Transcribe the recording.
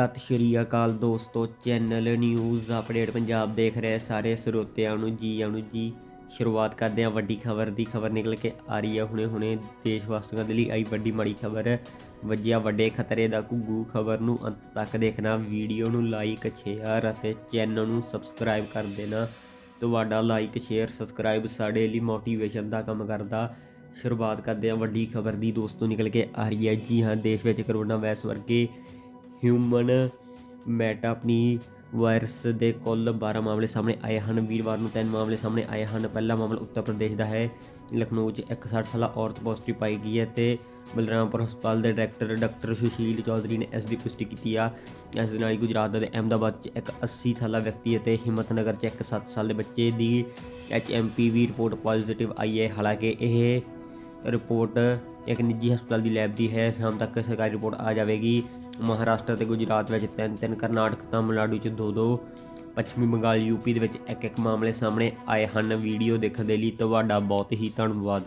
ਸਤਿ ਸ਼੍ਰੀ ਅਕਾਲ ਦੋਸਤੋ, channel news update Punjab ਦੇਖ ਰਹੇ ਸਾਰੇ ਸਰੋਤਿਆਂ ਨੂੰ ਜੀ ਆਇਆਂ ਜੀ। ਸ਼ੁਰੂਆਤ ਕਰਦੇ ਹਾਂ ਵੱਡੀ ਖਬਰ ਦੀ। ਖਬਰ ਨਿਕਲ ਕੇ ਆ ਰਹੀ ਹੈ ਹੁਣੇ ਹੁਣੇ। ਦੇਸ਼ ਵਾਸੀਆਂ ਦੇ ਲਈ ਆਈ ਵੱਡੀ ਮਾੜੀ ਖਬਰ। ਵੱਜਿਆ ਵੱਡੇ ਖਤਰੇ ਦਾ ਘੁੱਗੂ। ਖਬਰ ਨੂੰ ਅੰਤ ਤੱਕ ਦੇਖਣਾ, ਵੀਡੀਓ ਨੂੰ ਲਾਈਕ ਸ਼ੇਅਰ ਅਤੇ ਚੈਨਲ ਨੂੰ ਸਬਸਕ੍ਰਾਈਬ ਕਰ ਦੇਣਾ। ਤੁਹਾਡਾ ਲਾਈਕ ਸ਼ੇਅਰ ਸਬਸਕ੍ਰਾਈਬ ਸਾਡੇ ਲਈ ਮੋਟੀਵੇਸ਼ਨ ਦਾ ਕੰਮ ਕਰਦਾ। ਸ਼ੁਰੂਆਤ ਕਰਦੇ ਹਾਂ ਵੱਡੀ ਖਬਰ ਦੀ। ਦੋਸਤੋ, ਨਿਕਲ ਕੇ ਆ ਰਹੀ ਹੈ ਜੀ ਹਾਂ, ਦੇਸ਼ ਵਿੱਚ ਕਰੋਨਾ ਵਾਇਰਸ ਵਰਗੇ ਹਿਊਮਨ ਮੈਟਾਪਨੀ ਵਾਇਰਸ ਦੇ ਕੁੱਲ 12 ਮਾਮਲੇ ਸਾਹਮਣੇ ਆਏ ਹਨ। ਵੀਰਵਾਰ ਨੂੰ ਤਿੰਨ ਮਾਮਲੇ ਸਾਹਮਣੇ ਆਏ ਹਨ। ਪਹਿਲਾ ਮਾਮਲਾ ਉੱਤਰ ਪ੍ਰਦੇਸ਼ ਦਾ ਹੈ। ਲਖਨਊ 'ਚ ਇੱਕ 60 ਸਾਲਾ ਔਰਤ ਪੋਜ਼ਿਟਿਵ ਪਾਈ ਗਈ ਹੈ ਤੇ ਬਲਰਾਮਪੁਰ ਹਸਪਤਾਲ ਦੇ ਡਾਇਰੈਕਟਰ ਡਾਕਟਰ ਸੁਸ਼ੀਲ ਚੌਧਰੀ ਨੇ ਇਸ ਦੀ ਪੁਸ਼ਟੀ ਕੀਤੀ ਆ। ਇਸ ਦੇ ਨਾਲ ਹੀ ਗੁਜਰਾਤ ਦੇ ਅਹਿਮਦਾਬਾਦ 'ਚ ਇੱਕ 80 ਸਾਲਾ ਵਿਅਕਤੀ ਅਤੇ ਹਿੰਮਤਨਗਰ 'ਚ ਇੱਕ 7 ਸਾਲ ਦੇ ਬੱਚੇ ਦੀ ਐਚਐਮਪੀਵੀ ਰਿਪੋਰਟ ਪੋਜ਼ਿਟਿਵ ਆਈ ਹੈ। ਹਾਲਾਂਕਿ ਇਹ ਰਿਪੋਰਟ ਇੱਕ ਨਿੱਜੀ ਹਸਪਤਾਲ ਦੀ ਲੈਬ ਦੀ ਹੈ ਸ਼ਾਮ ਤੱਕ ਸਰਕਾਰੀ ਰਿਪੋਰਟ ਆ ਜਾਵੇਗੀ। ਮਹਾਰਾਸ਼ਟਰ ਤੇ ਗੁਜਰਾਤ ਵਿੱਚ ਤਿੰਨ ਤਿੰਨ, ਕਰਨਾਟਕ, ਤਾਮਿਲਨਾਡੂ ਵਿੱਚ ਦੋ ਦੋ, ਪੱਛਮੀ ਬੰਗਾਲ ਯੂਪੀ ਦੇ ਵਿੱਚ ਇੱਕ ਇੱਕ ਮਾਮਲੇ ਸਾਹਮਣੇ ਆਏ ਹਨ। ਵੀਡੀਓ ਦੇਖਣ ਦੇ ਲਈ ਤੁਹਾਡਾ ਬਹੁਤ ਹੀ ਧੰਨਵਾਦ।